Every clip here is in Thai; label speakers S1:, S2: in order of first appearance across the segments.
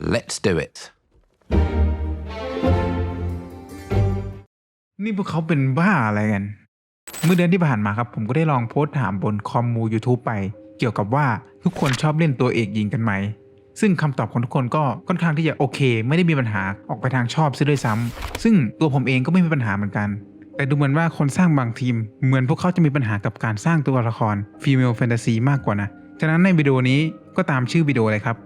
S1: Let's do it.
S2: นี่พวกเขาเป็นบ้าอะไรกัน เมื่อเดือนที่ผ่านมาครับผมก็ได้ลองโพสต์ถามบนคอมมู YouTube ไป เกี่ยวกับว่าทุกคนชอบเล่นตัวเอกยิงกันไหม ซึ่งคำตอบของทุกคนก็ค่อนข้างที่จะโอเค ไม่ได้มีปัญหาออกไปทางชอบซะด้วยซ้ำซึ่งตัวผมเองก็ไม่มีปัญหาเหมือนกัน แต่ดูเหมือนว่าคนสร้างบางทีม เหมือนพวกเขาจะมีปัญหากับการสร้างตัวละคร Female Fantasy มากกว่านะ ฉะนั้นในวิดีโอนี้ก็ตามชื่อวิดีโอเลยครับ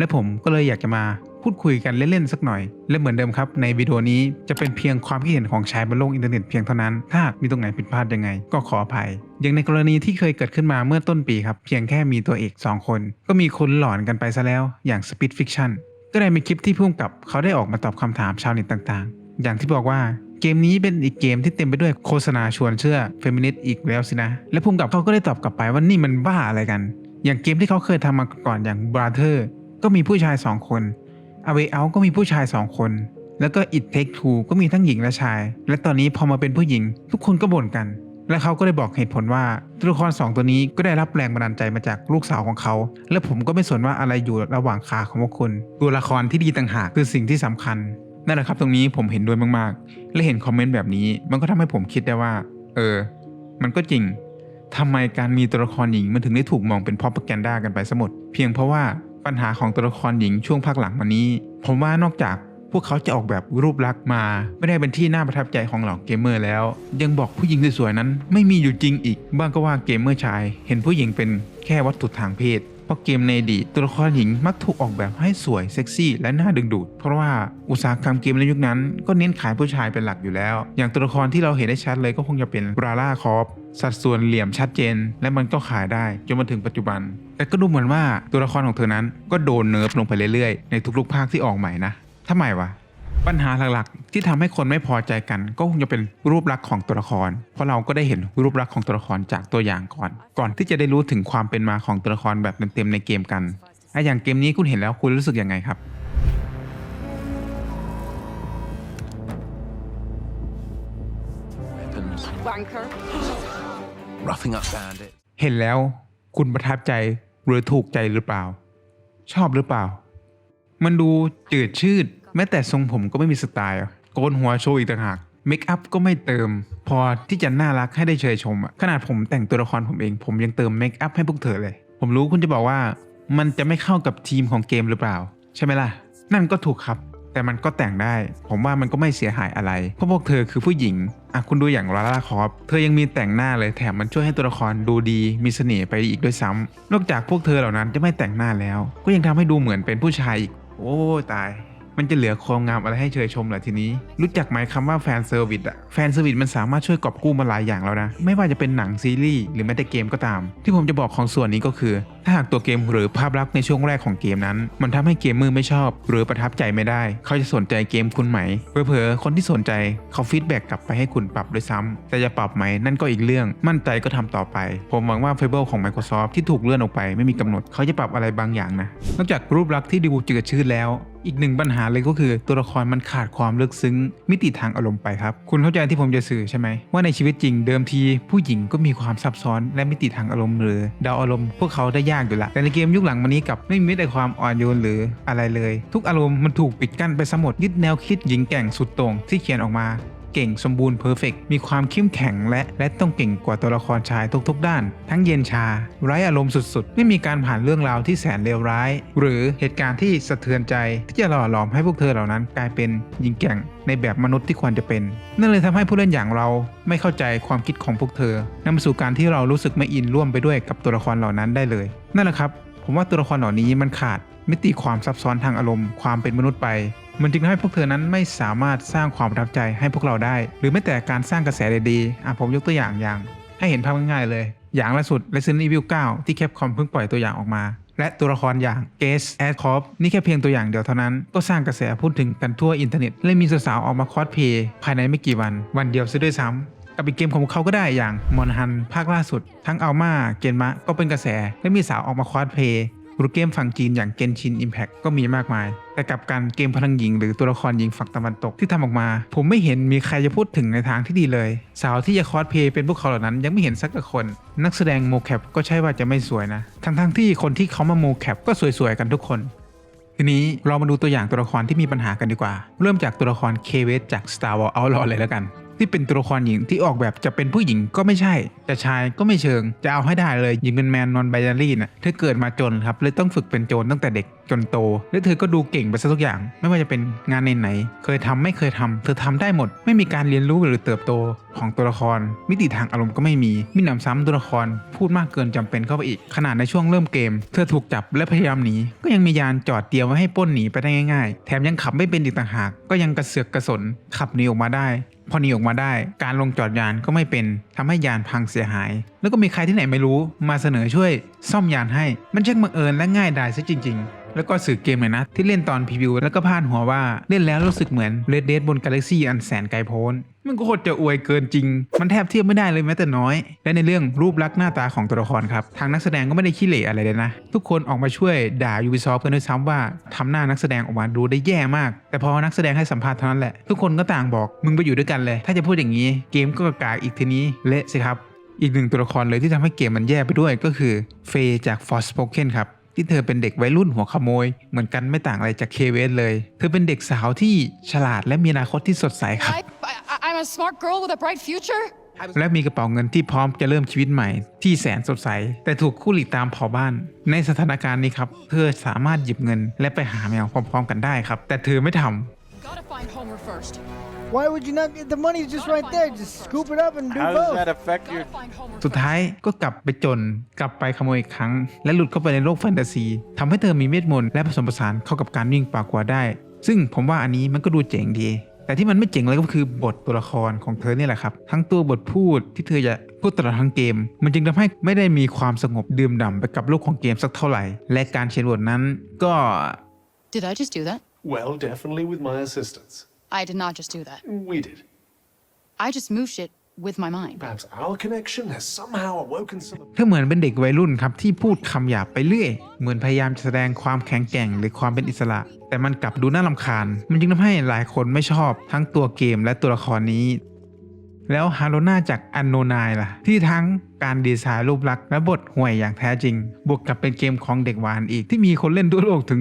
S2: และผมก็เลยอยากจะมาพูดคุยกันเล่นๆสักหน่อย และเหมือนเดิมครับ ในวิดีโอนี้จะเป็นเพียงความคิดเห็นของชายบนโลกอินเทอร์เน็ตเพียงเท่านั้น ถ้ามีตรงไหนผิดพลาดยังไง ก็ขออภัย อย่างในกรณีที่เคยเกิดขึ้นมาเมื่อต้นปีครับ เพียงแค่มีตัวเอก 2 คน ก็มีคนหลอนกันไปซะแล้ว อย่าง Speed Fiction ก็ได้มีคลิปที่พุ่มกับเขาได้ออกมาตอบคำถามชาวเน็ตต่างๆ อย่างที่บอกว่าเกมนี้เป็นอีกเกมที่เต็มไปด้วยโฆษณาชวนเชื่อเฟมินิสต์อีกแล้วสินะ และพุ่มกับเขาก็ได้ตอบกลับไปว่านี่มันบ้าอะไรกัน อย่างเกมที่เขาเคยทำมาก่อนอย่าง Brother ก็มีผู้ชาย2คน A Way Out ก็มีผู้ชาย2คน แล้วก็ It Take Two ก็มีทั้งหญิงและชาย และตอนนี้พอมาเป็นผู้หญิง ทุกคนก็บ่นกัน และเขาก็ได้บอกเหตุผลว่าตัวละคร2ตัวนี้ก็ได้รับแรงบันดาลใจมาจากลูกสาวของเขา และผมก็ไม่สนว่าอะไรอยู่ระหว่างขาของพวกคุณตัวละครที่ดีต่างหากคือสิ่งที่สำคัญนั่นแหละครับตรงนี้ผมเห็นด้วยมากๆ และเห็นคอมเมนต์แบบนี้ มันก็ทำให้ผมคิดได้ว่า เออ มันก็จริงทำไมการมีตัวละครหญิงมันถึงได้ถูกมองเป็นพ r o ปแกนดากันไปซะหมดเพียงเพราะว่า ปัญหาของตัวละครหญิงช่วงภาคหลังมานี้ ผมว่านอกจากพวกเขาจะออกแบบรูปลักษณ์มา ไม่ได้เป็นที่น่าประทับใจของเหล่าเกมเมอร์แล้ว ยังบอกผู้หญิงสวยๆนั้น ไม่มีอยู่จริงอีก บ้างก็ว่าเกมเมอร์ชาย เห็นผู้หญิงเป็นแค่วัตถุทางเพศเพราะเกมในอดีตตัวละครหญิงมักถูกออกแบบให้สวยเซ็กซี่และน่าดึงดูด เพราะว่าอุตสาหกรรมเกมในยุคนั้น ก็เน้นขายผู้ชายเป็นหลักอยู่แล้ว อย่างตัวละครที่เราเห็นได้ชัดเลยก็คงจะเป็นบราล่าคอฟ สัดส่วนเหลี่ยมชัดเจน และมันก็ขายได้จนมาถึงปัจจุบัน แต่ก็ดูเหมือนว่าตัวละครของเธอนั้นก็โดนเนิร์ฟลงไปเรื่อยๆ ในทุกๆภาคที่ออกใหม่นะทำไมวะปัญหาหลักๆ ที่ทำให้คนไม่พอใจกัน ก็คงจะเป็นรูปลักษณ์ของตัวละคร เพราะเราก็ได้เห็นรูปลักษณ์ของตัวละครจากตัวอย่างก่อน ก่อนที่จะได้รู้ถึงความเป็นมาของตัวละครแบบเต็มๆในเกมกันไอะอย่างเกมนี้คุณเห็นแล้วคุณรู้สึกยังไงครับ
S1: Weapons.
S3: Wanker.
S1: Roughing up bandits.
S2: เห็นแล้วคุณประทับใจหรือถูกใจหรือเปล่า ชอบหรือเปล่า มันดูจืดชืด แม้แต่ทรงผมก็ไม่มีสไตล์ โกนหัวโชว์อีกต่างหากเมคอัพก็ไม่เติม พอที่จะน่ารักให้ได้เชยชมอะขนาดผมแต่งตัวละครผมเอง ผมยังเติมเมคอัพให้พวกเธอเลย ผมรู้คุณจะบอกว่า มันจะไม่เข้ากับทีมของเกมหรือเปล่า ใช่ไหมล่ะ นั่นก็ถูกครับ แต่มันก็แต่งได้ ผมว่ามันก็ไม่เสียหายอะไร เพราะพวกเธอคือผู้หญิง อะคุณดูอย่างลาล่าคอฟเธอยังมีแต่งหน้าเลยแถมมันช่วยให้ตัวละครดูดีมีเสน่ห์ไปอีกด้วยซ้ำนอกจากพวกเธอเหล่านั้นจะไม่แต่งหน้าแล้ว ก็ยังทำให้ดูเหมือนเป็นผู้ชายอีก โอ้ตาย มันจะเหลือความงามอะไรให้เชยชมเหรอทีนี้ รู้จักไหมคำว่าแฟนเซอร์วิสอะแฟนเซอร์วิสมันสามารถช่วยกอบกู้มาหลายอย่างแล้วนะ ไม่ว่าจะเป็นหนังซีรีส์หรือแม้แต่เกมก็ตาม ที่ผมจะบอกของส่วนนี้ก็คือ ถ้าหากตัวเกมหรือภาพลักษณ์ในช่วงแรกของเกมนั้น มันทำให้เกมมือไม่ชอบ หรือประทับใจไม่ได้ เขาจะสนใจเกมคุณไหมเผลอๆคนที่สนใจเขาฟีดแบ็กกลับไปให้คุณปรับด้วยซ้ำแต่จะปรับไหมนั่นก็อีกเรื่อง มั่นใจก็ทำต่อไป ผมหวังว่าเฟเบิลของ Microsoft ที่ถูกเลื่อนออกไปไม่มีกำหนด เขาจะปรับอะไรบางอย่างนะนอกจากรูปลักษณ์ที่ดูจืดชืดแล้ว อีกหนึ่งปัญหาเลยก็คือตัวละครมันขาดความลึกซึ้ง มิติทางอารมณ์ไปครับ คุณเข้าใจที่ผมจะสื่อใช่ไหม ว่าในชีวิตจริงเดิมที ผู้หญิงก็มีความซับซ้อนและมิติทางอารมณ์หรือเดาอารมณ์พวกเขาได้ยากอยู่ละแต่ในเกมยุคหลังมานี้กับไม่มีแต่ความอ่อนโยนหรืออะไรเลย ทุกอารมณ์มันถูกปิดกั้นไปสมดยึดแนวคิดหญิงแก่งสุดโต่งที่เขียนออกมา เก่งสมบูรณ์เพอร์เฟกมีความเข้มแข็งและและต้องเก่งกว่าตัวละครชายทุกๆ ด้าน ทั้งเย็นชา ไร้อารมณ์สุดๆ ไม่มีการผ่านเรื่องราวที่แสนเลวร้าย หรือเหตุการณ์ที่สะเทือนใจที่จะหล่อหลอมให้พวกเธอเหล่านั้นกลายเป็นหญิงแกร่งในแบบมนุษย์ที่ควรจะเป็น นั่นเลยทำให้ผู้เล่นอย่างเราไม่เข้าใจความคิดของพวกเธอนำมาสู่การที่เรารู้สึกไม่อินร่วมไปด้วยกับตัวละครเหล่านั้นได้เลย นั่นแหละครับ ผมว่าตัวละครเหล่านี้มันขาดมิติความซับซ้อนทางอารมณ์ความเป็นมนุษย์ไป มันจึงทำให้พวกเธอนั้นไม่สามารถสร้างความประทับใจให้พวกเราได้ หรือแม้แต่การสร้างกระแสดีๆอะผมยกตัวอย่างอย่าง ให้เห็นภาพง่ายๆเลย อย่างล่าสุด Resident Evil 9 ที่แคปคอมเพิ่งปล่อยตัวอย่างออกมา และตัวละครอย่าง g a s a d c o p นี่แค่เพียงตัวอย่างเดียวเท่านั้น ก็สร้างกระแสพูดถึงกันทั่วอินเทอร์เน็ต และมีสาวๆออกมาคอสเพย์ภายในไม่กี่วัน วันเดียวซะด้วยซ้ำ กับอีกเกมของเขาก็ได้อย่างมอนฮันภาคล่าสุด ทั้งอัลมาเกนมะก็เป็นกระแส และมีสาวออกมาคอสเพย์หรือเกมฝั่งจีนอย่างเกนชิน Impact ก็มีมากมาย แต่กับการเกมพลังหญิงหรือตัวละครหญิงฝั่งตะวันตกที่ทำออกมา ผมไม่เห็นมีใครจะพูดถึงในทางที่ดีเลย สาวที่จะคอสเพย์เป็นพวกเขาเหล่านั้นยังไม่เห็นสักคน นักแสดงโมแคปก็ใช่ว่าจะไม่สวยนะ ทั้งๆที่คนที่เขามาโมแคปก็สวยๆกันทุกคนทีนี้เรามาดูตัวอย่างตัวละครที่มีปัญหากันดีกว่า เริ่มจากตัวละครเคเวสจาก Star Wars Outlaw เลยแล้วกัน ที่เป็นตัวละครหญิงที่ออกแบบจะเป็นผู้หญิงก็ไม่ใช่จะชายก็ไม่เชิง จะเอาให้ได้เลยหญิงเป็นแมนนอนไบนารี่น่ะเธอเกิดมาจนครับเลยต้องฝึกเป็นโจรตั้งแต่เด็กจนโต และเธอก็ดูเก่งไปซะทุกอย่าง ไม่ว่าจะเป็นงานในไหน เคยทำไม่เคยทำเธอทำได้หมด ไม่มีการเรียนรู้หรือเติบโตของตัวละคร มิติทางอารมณ์ก็ไม่มีมิหนำซ้ำตัวละคร พูดมากเกินจำเป็นเข้าไปอีก ขนาดในช่วงเริ่มเกม เธอถูกจับและพยายามหนี ก็ยังมียานจอดเตรียมไว้ให้ป้นหนีไปได้ง่าย ๆ แถมยังขับไม่เป็นอีกต่างหาก ก็ยังกระเสือกกระสนขับหนีออกมาได้ พอหนีออกมาได้ การลงจอดยานก็ไม่เป็นทำให้ยานพังเสียหาย แล้วก็มีใครที่ไหนไม่รู้มาเสนอช่วยซ่อมยานให้ มันช่างบังเอิญและง่ายดายซะจริง ๆ แล้วก็สื่อเกมเลยนะที่เล่นตอนพรีวิวแล้วก็พาดหัวว่าเล่นแล้วรู้สึกเหมือน Red Dead บนกาแล็กซี่อันแสนไกลโพ้นมันก็โคตรจะอวยเกินจริง มันแทบเทียบไม่ได้เลยแม้แต่น้อย และในเรื่องรูปลักษณ์หน้าตาของตัวละครครับ ทางนักแสดงก็ไม่ได้ขี้เหร่อะไรเลยนะ ทุกคนออกมาช่วยด่า Ubisoft กันด้วยซ้ำว่าทำหน้านักแสดงออกมาดูได้แย่มาก แต่พอนักแสดงให้สัมภาษณ์เท่านั้นแหละ ทุกคนก็ต่างบอกมึงไปอยู่ด้วยกันเลย ถ้าจะพูดอย่างนี้เกมก็กากอีกทีนี้เละสิครับ อีกหนึ่งตัวละครเลยที่ทำให้เกมมันแย่ไปด้วยก็คือเฟยจาก Forspoken ครับ ที่เธอเป็นเด็กวัยรุ่นหัวขโมย เหมือนกันไม่ต่างอะไรจากเคเวสเลย เธอเป็นเด็กสาวที่ฉลาดและมีอนาคตที่สดใสครับ
S3: I, I, I'm a smart girl with a bright future.
S2: และมีกระเป๋าเงินที่พร้อมจะเริ่มชีวิตใหม่ ที่แสนสดใส แต่ถูกคู่หลีกตามเผาบ้าน ในสถานการณ์นี้ครับ เธอสามารถหยิบเงินและไปหาแมวพร้อมๆกันได้ครับ แต่เธอไม่ทำ
S3: Gotta find Homer first.
S4: Why would you not get the money's just right there? Just scoop it up and do
S5: How does
S4: both.
S5: that affect your
S3: Gotta find Homer
S2: สุดท้ายก็กลับไปจนกลับไปขโมยอีกครั้ง และหลุดเข้าไปในโลกแฟนตาซีทำให้เธอมีเมตมนต์และผสมผสานเข้ากับการวิ่งป่ากว่าได้ ซึ่งผมว่าอันนี้มันก็ดูเจ๋งดี แต่ที่มันไม่เจ๋งเลยก็คือบทตัวละครของเธอเนี่ยแหละครับ ทั้งตัวบทพูดที่เธอจะพูดตลอดทั้งเกม มันจึงทำให้ไม่ได้มีความสงบดื่มด่ำไปกับโลกของเกมสักเท่าไหร่ และการเขียนบทนั้นก็
S3: Did I just do that?
S6: Well, definitely with my assistance.
S3: I did not just do that.
S6: We did.
S3: I just moved shit with my mind.
S6: Perhaps our connection has somehow awoken some of
S2: เธอเหมือนเป็นเด็กวัยรุ่นครับที่พูดคำหยาบไปเรื่อย เหมือนพยายามจะแสดงความแข็งแกร่งหรือความเป็นอิสระ แต่มันกลับดูน่าลำคาญ มันจึงทำให้หลายคนไม่ชอบทั้งตัวเกมและตัวละครนี้ แล้วฮาโลนาจากอันโนนายล่ะ ที่ทั้ง การดีไซน์รูปลักษณ์และบทห่วยอย่างแท้จริง บวกกับเป็นเกมของเด็กหวานอีกที่มีคนเล่นทั่วโลกถึง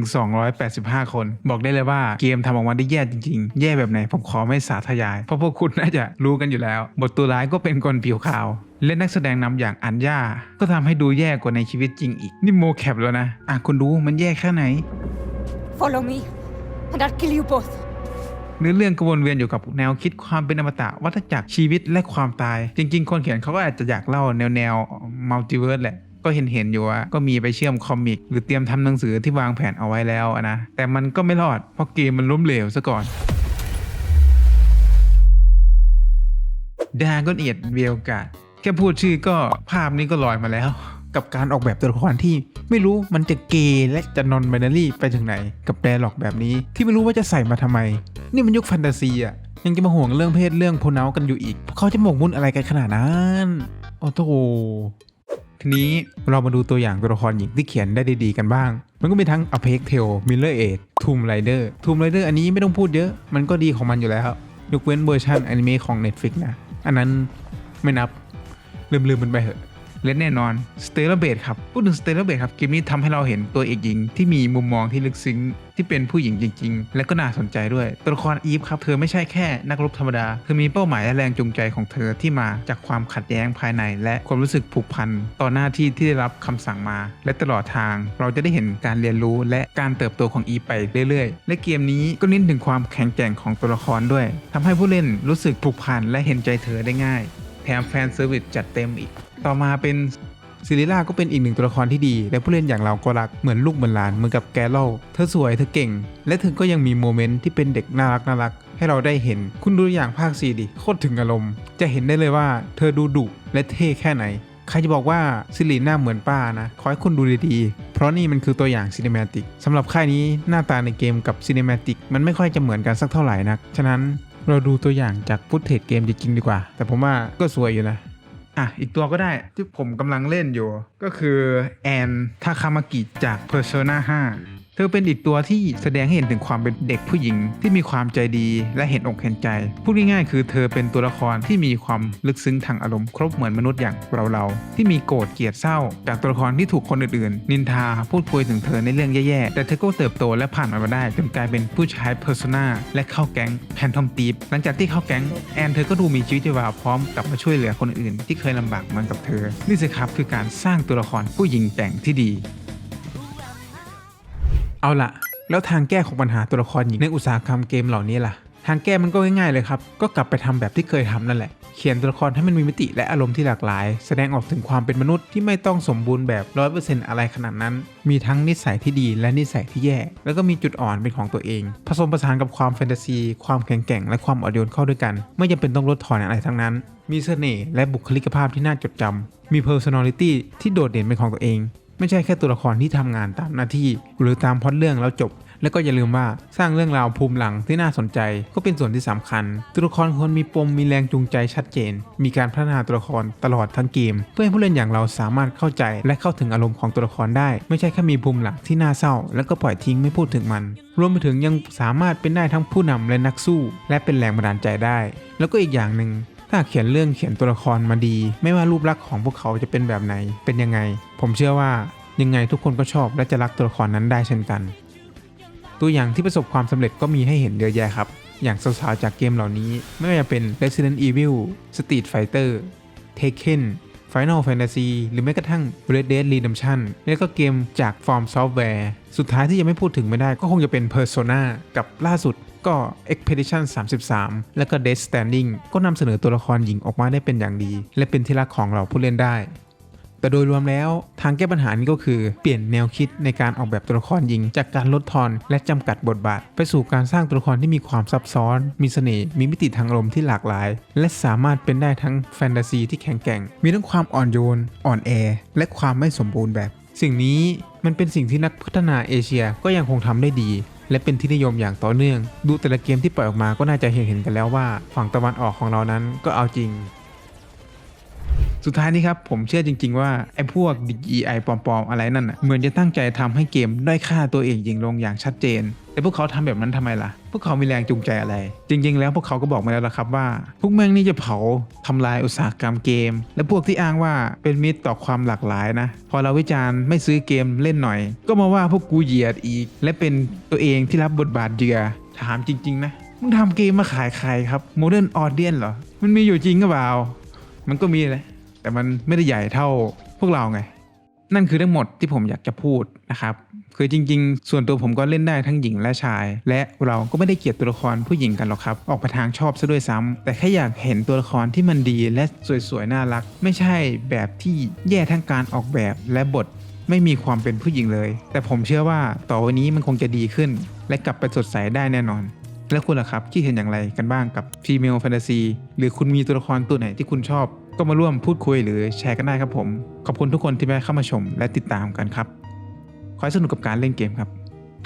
S2: 285 คน บอกได้เลยว่าเกมทำออกมาได้แย่จริงๆ แย่แบบไหนผมขอไม่สาธยาย เพราะพวกคุณน่าจะรู้กันอยู่แล้ว บทตัวร้ายก็เป็นคนผิวขาวและนักแสดงนำอย่างอัญญา ก็ทำให้ดูแย่กว่าในชีวิตจริงอีก นี่โมแคปแล้วนะ อะคุณดูมันแย่แค่ไหน
S7: Follow me, and I'll kill you both.
S2: เนื้อเรื่องกวนเวียนอยู่กับแนวคิดความเป็นอมตะวัฏจักรชีวิตและความตาย จริง ๆ คนเขียนเขาก็อาจจะอยากเล่าแนวแนวมัลติเวิร์สแหละก็เห็นเห็นอยู่ว่าก็มีไปเชื่อมคอมิก หรือเตรียมทำหนังสือที่วางแผนเอาไว้แล้วนะ แต่มันก็ไม่รอด เพราะเกมมันล้มเหลวซะก่อนดาก้อนเอียดเวลกาแค่พูดชื่อก็ภาพนี้ก็ลอยมาแล้ว กับการออกแบบตัวละครที่ไม่รู้มันจะเกย์และจะนอนไบนารี่ไปถึงไหน กับแดร์ล็อกแบบนี้ที่ไม่รู้ว่าจะใส่มาทำไม นี่มันยุคแฟนตาซีอะยังจะมาห่วงเรื่องเพศเรื่องโพนากันอยู่อีก เขาจะหมกมุ่นอะไรกันขนาดนั้นโอ้โหทีนี้เรามาดูตัวอย่างตัวละครหญิงที่เขียนได้ดีๆกันบ้าง มันก็มีทั้ง a p e x Tale Miller Age Tomb Raider Tomb Raider อันนี้ไม่ต้องพูดเยอะ มันก็ดีของมันอยู่แล้ว ยกเว้นเวอร์ชันอนิเมะของ Netflix นะ อันนั้นไม่นับ ลืมๆมันไปเถอะ และแน่นอน s t e l l a r b a s e ครับ พูดถึง s t e l l a r b a s e ครับ เกมนี้ทำให้เราเห็นตัวเอกหญิง ที่มีมุมมองที่ลึกซึ้งที่เป็นผู้หญิงจริง ๆ และก็น่าสนใจด้วย ตัวละครอีฟครับ เธอไม่ใช่แค่นักรบธรรมดา เธอมีเป้าหมายและแรงจูงใจของเธอที่มาจากความขัดแย้งภายใน และความรู้สึกผูกพันต่อหน้าที่ที่ได้รับคำสั่งมา และตลอดทางเราจะได้เห็นการเรียนรู้และการเติบโตของอีฟไปเรื่อยๆ และเกมนี้ก็เน้นถึงความแข็งแกร่งของตัวละครด้วยทำให้ผู้เล่นรู้สึกผูกพันและเห็นใจเธอได้ง่าย แถมแฟนเซอร์วิสจัดเต็มอีก ต่อมาเป็นซิลิล่าก็เป็นอีกหนึ่งตัวละครที่ดี และผู้เล่นอย่างเราก็รักเหมือนลูกเหมือนหลานเหมือนกับแกโลเธอสวยเธอเก่ง และเธอก็ยังมีโมเมนต์ที่เป็นเด็กน่ารักน่ารักให้เราได้เห็น คุณดูอย่างภาคซีดิโคตรถึงอารมณ์ จะเห็นได้เลยว่าเธอดูดุและเท่แค่ไหน ใครจะบอกว่าซิลิน่าเหมือนป้านะ ขอให้คุณดูดีๆ เพราะนี่มันคือตัวอย่างซีเนมาติกสำหรับค่ายนี้หน้าตาในเกมกับซีเนมาติกมันไม่ค่อยจะเหมือนกันสักเท่าไหร่นัก ฉะนั้นเราดูตัวอย่างจากฟุตเทจเกมจริงๆดีกว่า แต่ผมว่าก็สวยอยู่นะ อะ อีกตัวก็ได้ที่ผมกำลังเล่นอยู่ ก็คือแอนทาคามากิจาก Persona 5 ธธอเป็นอีกตัวที่แสดงให้เห็นถึงความเป็นเด็กผู้หญิงที่มีความใจดีและเห็นอกเห็นใจ พูดง่ายๆ คือเธอเป็นตัวละครที่มีความลึกซึ้งทางอารมณ์ครบเหมือนมนุษย์อย่างเราๆ ที่มีโกรธเกลียดเศร้า จากตัวละครที่ถูกคนอื่นๆ นินทาพูดคุยถึงเธอในเรื่องแย่ๆ แต่เธอก็เติบโตและผ่านมันมาได้ จนกลายเป็นผู้ใช้เพอร์ซนาและเข้าแก๊งแพนทอมตีฟหลังจากที่เข้าแก๊งแอนเธอก็ดูมีชีวิตชีวาพร้อมกลับมาช่วยเหลือคนอื่นที่เคยลำบากเหมือนกับเธอนี่สิครับคือการสร้างตัวละครผู้หญิงแต่งที่ดี เอาละแล้วทางแก้ของปัญหาตัวละครหญิงในอุตสาหกรรมเกมเหล่านี้ล่ะ ทางแก้มันก็ง่ายๆเลยครับ ก็กลับไปทำแบบที่เคยทำนั่นแหละ เขียนตัวละครให้มันมีมิติและอารมณ์ที่หลากหลาย แสดงออกถึงความเป็นมนุษย์ที่ไม่ต้องสมบูรณ์แบบร้อยเปอร์เซ็นต์อะไรขนาดนั้น มีทั้งนิสัยที่ดีและนิสัยที่แย่ แล้วก็มีจุดอ่อนเป็นของตัวเอง ผสมผสานกับความแฟนตาซี ความแข็งแกร่งและความอ่อนโยนเข้าด้วยกัน ไม่จำเป็นต้องลดทอนอะไรทั้งนั้น มีเสน่ห์และบุคลิกภาพที่น่าจดจำมี personality ที่โดดเด่นเป็นของตัวเอง ไม่ใช่แค่ตัวละครที่ทำงานตามหน้าที่ หรือตามพล็อตเรื่องแล้วจบ แล้วก็อย่าลืมว่าสร้างเรื่องราวภูมิหลังที่น่าสนใจ ก็เป็นส่วนที่สำคัญ ตัวละครควรมีปมมีแรงจูงใจชัดเจน มีการพัฒนาตัวละครตลอดทั้งเกม เพื่อให้ผู้เล่นอย่างเราสามารถเข้าใจ และเข้าถึงอารมณ์ของตัวละครได้ ไม่ใช่แค่มีภูมิหลังที่น่าเศร้า แล้วก็ปล่อยทิ้งไม่พูดถึงมัน รวมไปถึงยังสามารถเป็นได้ทั้งผู้นำและนักสู้ และเป็นแรงบันดาลใจได้ แล้วก็อีกอย่างหนึ่ง ถ้าเขียนเรื่องเขียนตัวละครมาดี ไม่ว่ารูปลักษณ์ของพวกเขาจะเป็นแบบไหน เป็นยังไง ผมเชื่อว่ายังไงทุกคนก็ชอบและจะรักตัวละครนั้นได้เช่นกัน ตัวอย่างที่ประสบความสำเร็จก็มีให้เห็นเยอะแยะครับ อย่างสาวๆจากเกมเหล่านี้ ไม่ว่าจะเป็น Resident Evil Street Fighter Tekken Final Fantasy หรือแม้กระทั่ง Red Dead Redemption และก็เกมจาก From Software สุดท้ายที่ยังไม่พูดถึงไม่ได้ก็คงจะเป็น Persona กับล่าสุด ก็ Expedition 33 และก็ Death Standing ก็นำเสนอตัวละครหญิงออกมาได้เป็นอย่างดี และเป็นที่รักของเราผู้เล่นได้ แต่โดยรวมแล้วทางแก้ปัญหานี้ก็คือเปลี่ยนแนวคิดในการออกแบบตัวละครหญิง จากการลดทอนและจำกัดบทบาท ไปสู่การสร้างตัวละครที่มีความซับซ้อน มีเสน่ห์มีมิติทางอารมณ์ที่หลากหลาย และสามารถเป็นได้ทั้งแฟนตาซีที่แข็งแกร่ง มีทั้งความอ่อนโยน อ่อนแอ และความไม่สมบูรณ์แบบ สิ่งนี้มันเป็นสิ่งที่นักพัฒนาเอเชียก็ยังคงทำได้ดี และเป็นที่นิยมอย่างต่อเนื่อง ดูแต่ละเกมที่ปล่อยออกมาก็น่าจะเห็นเห็นกันแล้วว่า ฝั่งตะวันออกของเรานั้นก็เอาจริง สุดท้ายนี้ครับ ผมเชื่อจริง ๆ ว่า ไอ้พวก DEI ปลอม ๆ อะไรนั่นน่ะเหมือนจะตั้งใจทำให้เกมด้อยค่าตัวเองยิงลงอย่างชัดเจน แต่พวกเขาทำแบบนั้นทำไมล่ะ พวกเขามีแรงจูงใจอะไร จริง ๆ แล้วพวกเขาก็บอกมาแล้วละครับว่า พวกแม่งนี่จะเผาทำลายอุตสาหกรรมเกม และพวกที่อ้างว่าเป็นมิตรต่อความหลากหลายนะ พอเราวิจารณ์ไม่ซื้อเกมเล่นหน่อย ก็มาว่าพวกกูเหยียดอีก และเป็นตัวเองที่รับบทบาทเหยื่อถามจริง ๆ นะมึงทำเกมมาขายใครครับโมเดิร์นออเดียนเหรอ มันมีอยู่จริงก็เปล่า มันก็มีแหละ แต่มันไม่ได้ใหญ่เท่าพวกเราไง นั่นคือทั้งหมดที่ผมอยากจะพูดนะครับ คือจริง ๆ ส่วนตัวผมก็เล่นได้ทั้งหญิงและชาย และเราก็ไม่ได้เกลียดตัวละครผู้หญิงกันหรอกครับ ออกไปทางชอบซะด้วยซ้ำแต่แค่อยากเห็นตัวละครที่มันดีและสวยๆน่ารัก ไม่ใช่แบบที่แย่ทั้งการออกแบบและบทไม่มีความเป็นผู้หญิงเลย แต่ผมเชื่อว่าต่อวันนี้มันคงจะดีขึ้น และกลับไปสดใสได้แน่นอน แล้วคุณล่ะครับคิดเห็นอย่างไรกันบ้างกับ Female Fantasy หรือคุณมีตัวละครตัวไหนที่คุณชอบ ก็มาร่วมพูดคุยหรือแชร์กันได้ครับผม ขอบคุณทุกคนที่มาเข้ามาชมและติดตามกันครับ ขอให้สนุกกับการเล่นเกมครับ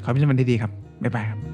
S2: ขอให้เป็นวันที่ดีครับ บ๊ายบายครับ